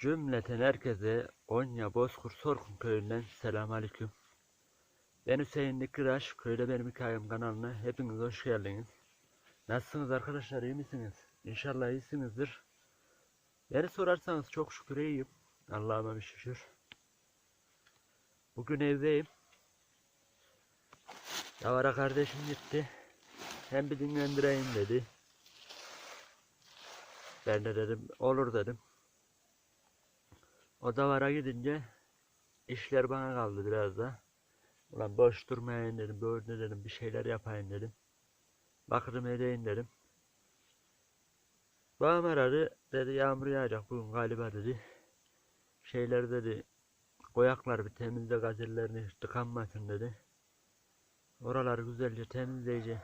Cümleten herkese Konya Bozkurt Sorkun köyünden selamünaleyküm. Ben Hüseyin Nikiraş, köyde benim hikayem kanalına hepiniz hoş geldiniz. Nasılsınız arkadaşlar, iyi misiniz? İnşallah iyisinizdir. Beni sorarsanız çok şükür iyiyim. Allah'ıma bir şükür. Bugün evdeyim. Yavara kardeşim gitti. Hem bir dinlendireyim dedi. Ben de dedim olur dedim. O davara gidince işler bana kaldı biraz da. Ulan boş durmayayım dedim, böyle dedim, bir şeyler yapayım dedim. Bakırım edeyim dedim. Babam aradı, dedi yağmur yağacak bugün galiba dedi. Şeyler dedi, koyaklar bir temizle gazellerini tıkanmasın dedi. Oraları güzelce temizleyece,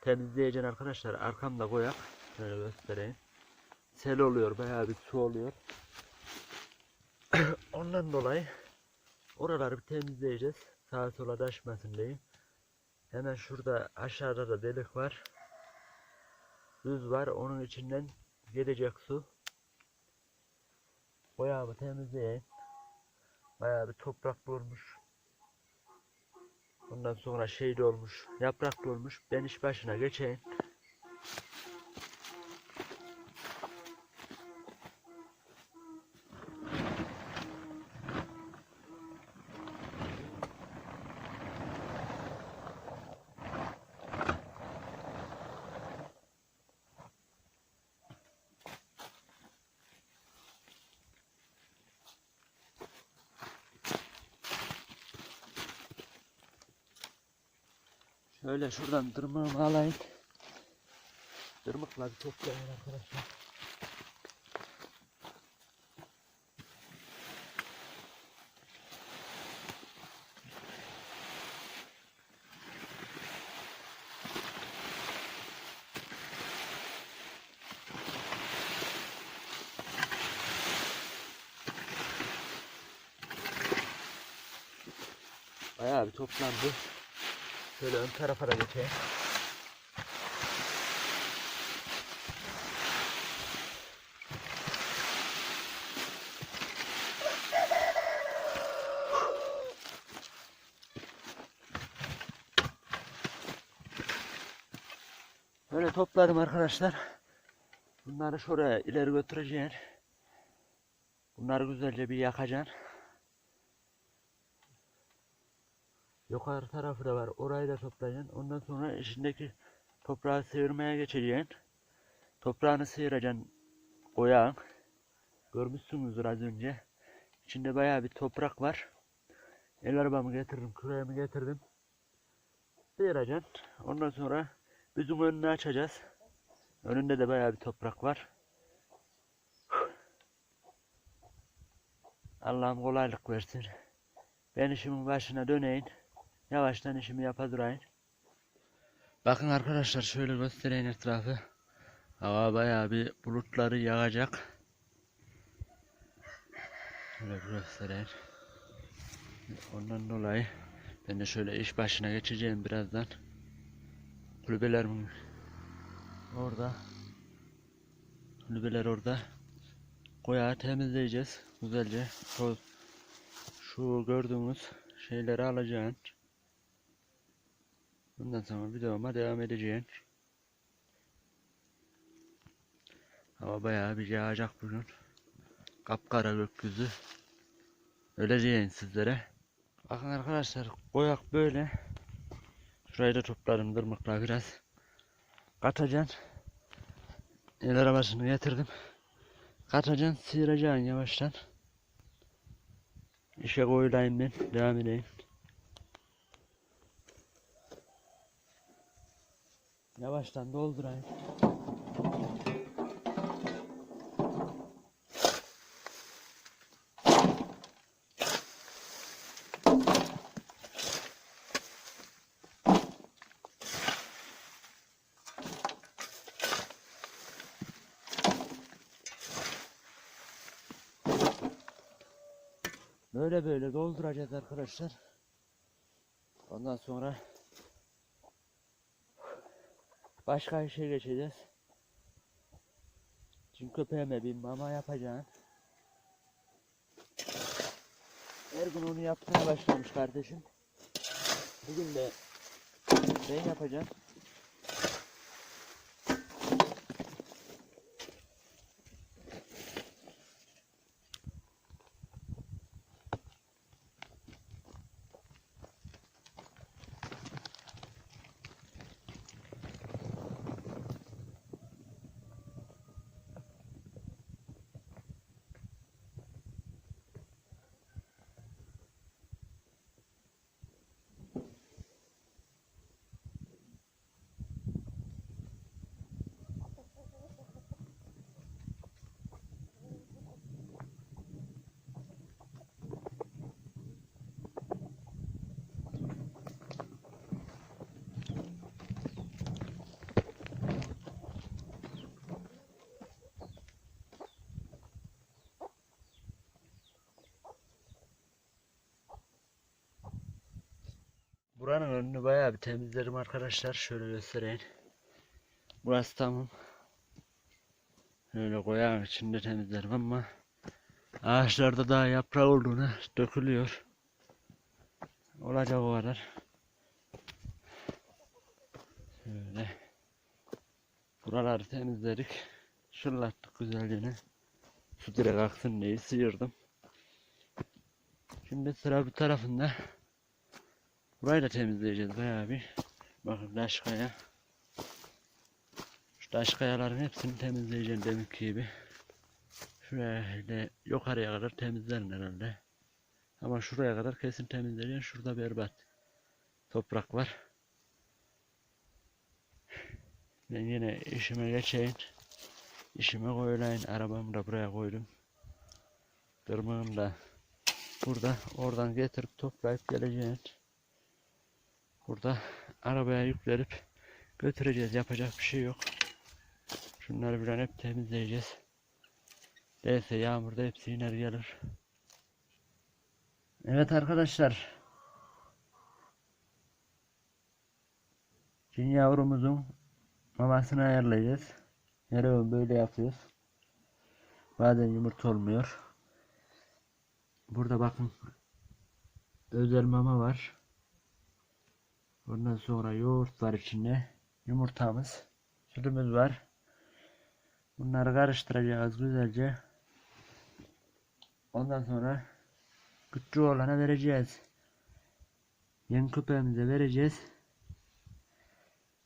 temizleyeceksin arkadaşlar. Arkamda koyak, şöyle göstereyim. Sel oluyor, bayağı bir su oluyor. Ondan dolayı oraları bir temizleyeceğiz. Sağa sola taşmasın diye. Hemen şurada aşağıda da delik var. Düz var. Onun içinden gelecek su. Boyamı temizleyeyim. Bayağı bir toprak olmuş. Ondan sonra şey de olmuş. Yaprak da olmuş. Ben iş başına geçeyim. Şöyle şuradan tırmığımı alayım. Tırmıkla bir toplayayım arkadaşlar. Bayağı bir toplandı. Şöyle ön tarafa da geçeyim. Böyle topladım arkadaşlar. Bunları şuraya ileri götüreceğim. Bunları güzelce bir yakacaksın. Yukarı tarafı da var. Orayı da toplayacaksın. Ondan sonra içindeki toprağı sıyırmaya geçeceksin. Toprağını sıyıracaksın oyağın. Görmüşsünüzdür az önce. İçinde bayağı bir toprak var. El arabamı getirdim, küreğimi getirdim. Sıyıracaksın. Ondan sonra bizim önünü açacağız. Önünde de bayağı bir toprak var. Allah'ım kolaylık versin. Ben işimin başına döneyim. Yavaştan işimi yapa durayım. Bakın arkadaşlar şöyle göstereyim etrafı. Hava bayağı bir bulutları yağacak. Şöyle göstereyim. Ondan dolayı ben de şöyle iş başına geçeceğim birazdan. Kulübelerim orada. Kulübeler orada. Koyağı temizleyeceğiz güzelce. Şu, gördüğünüz şeyleri alacaksın. Bundan sonra videoma devam edeceğim. Hava bayağı bir yağacak bugün. Kapkara gökyüzü. Öyle diyeyim sizlere. Bakın arkadaşlar koyak böyle. Şurayı da topladım tırmıkla biraz. Katacaksın. El arabasını getirdim. Katacaksın sıyıracaksın yavaştan. İşe koyulayım ben. Devam edeyim. Yavaştan doldurayım. Böyle böyle dolduracağız arkadaşlar. Ondan sonra Başka işe geçeceğiz. Çünkü köpeğime bir mama yapacağım. Her gün onu yapmaya başlamış kardeşim. Bugün de ben yapacağım. Buranın önünü bayağı bir temizlerim arkadaşlar. Şöyle göstereyim. Burası tamam. Öyle koyağın içinde temizlerim ama ağaçlarda daha yaprak olduğuna dökülüyor. Olacak o kadar. Şöyle. Buraları temizledik. Şırlattık güzelce. Su direkt aksın diye sıyırdım. Şimdi sıra bir tarafında. Burayı da temizleyeceğiz bayağı bir. Bakın taş kaya. Şu taş kayaların hepsini temizleyeceğim demek gibi. Şöyle yukarıya kadar temizlerim herhalde. Ama şuraya kadar kesin temizleyeceğim. Şurada berbat. Toprak var. Ben yine işime geçeyim. İşime koyulayım. Arabamı da buraya koydum. Dırmığım da burada. Oradan getirip toplayıp geleceğim. Burada arabaya yüklenip götüreceğiz. Yapacak bir şey yok. Şunları bilen hep temizleyeceğiz. Değilse yağmurda hepsi iner gelir. Evet arkadaşlar. Cin yavrumuzun mamasını ayarlayacağız. Her öğün böyle yapıyoruz. Bazen yumurta olmuyor. Burada bakın özel mama var. Ondan sonra yoğurt var içinde. Yumurtamız. Sütümüz var. Bunları karıştıracağız güzelce. Ondan sonra küçük oğlana vereceğiz. Yeni köpeğimize vereceğiz.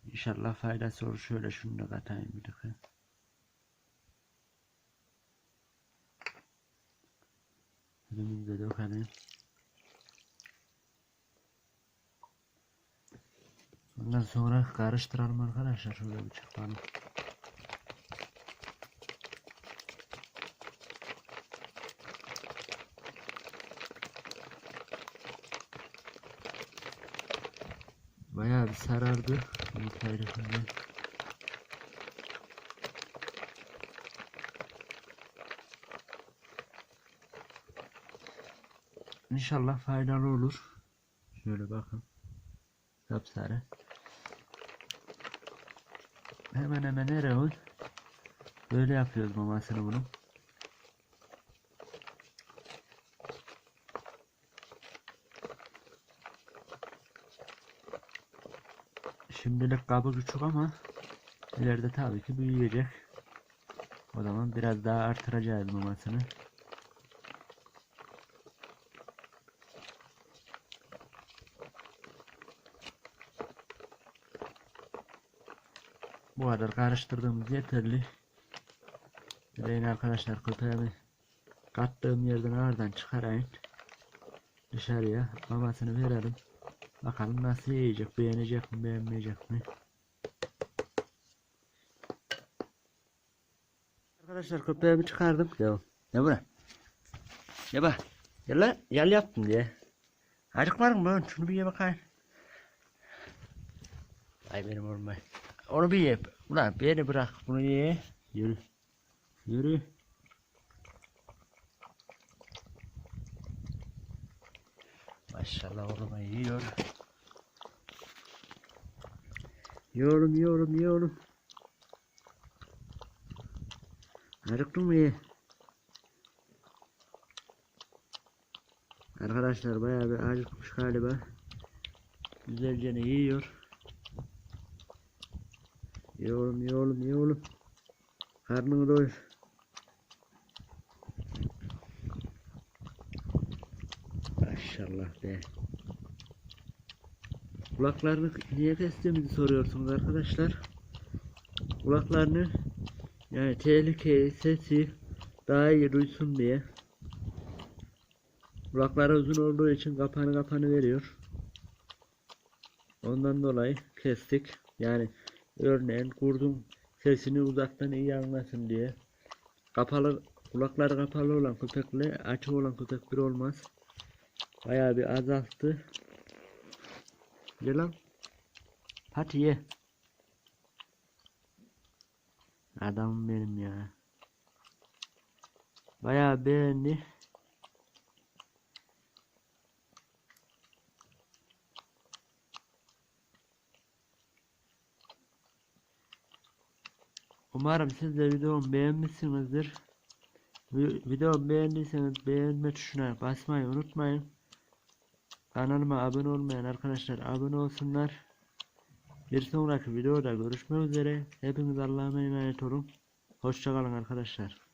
İnşallah faydası olur. Şöyle şunu da katayım bir dakika. Sütümüzü de dökelim. Ondan sonra karıştıralım arkadaşlar. Şöyle bir çıkalım. Bayağı bir sarardı. Yumurtayla şimdi. İnşallah faydalı olur. Şöyle bakın. Sapsarı. Hemen hemen her öğün böyle yapıyoruz mamasını bunun. Şimdilik kabı küçük ama ileride tabii ki büyüyecek. O zaman biraz daha artıracağız mamasını. Bu kadar karıştırdığımız yeterli. Dileyin arkadaşlar köpeğimi kattığım yerden ağırdan çıkarayım. Dışarıya mamasını verelim. Bakalım nasıl yiyecek, beğenecek mi, beğenmeyecek mi? Arkadaşlar köpeğimi çıkardım. Devam. Ne bura? Ne bak? Gel lan, gel yaptım diye. Acıkmadın mı? lan? Şunu bir ye bakayım. Ay benim oğlum ay. Onu bir ye. Ulan beni bırak bunu ye. Yürü. Yürü. Maşallah oğlum yiyor. Yiyorum yiyorum yiyorum. Acıktın mı ye? Arkadaşlar bayağı bir acıkmış galiba. Güzelce yiyor. Ye oğlum ye oğlum ye oğlum. Karnını doyur. Maşallah be. Kulaklarını niye kestiğimizi soruyorsunuz arkadaşlar. Kulaklarını yani tehlikeyi, sesi daha iyi duysun diye. Kulakları uzun olduğu için kapanı kapanı veriyor. Ondan dolayı kestik. Yani örneğin kurdun sesini uzaktan iyi anlasın diye. Kapalı kulakları kapalı olan köpekle açık olan köpek bir olmaz. Bayağı bir azalttı. Ye lan. Hadi ye. Adamım benim ya. Bayağı beğendi. Umarım siz de videomu beğenmişsinizdir. Vi- Videomu beğendiyseniz beğenme tuşuna basmayı unutmayın. Kanalıma abone olmayan arkadaşlar abone olsunlar. Bir sonraki videoda görüşmek üzere. Hepiniz Allah'a emanet olun. Hoşçakalın arkadaşlar.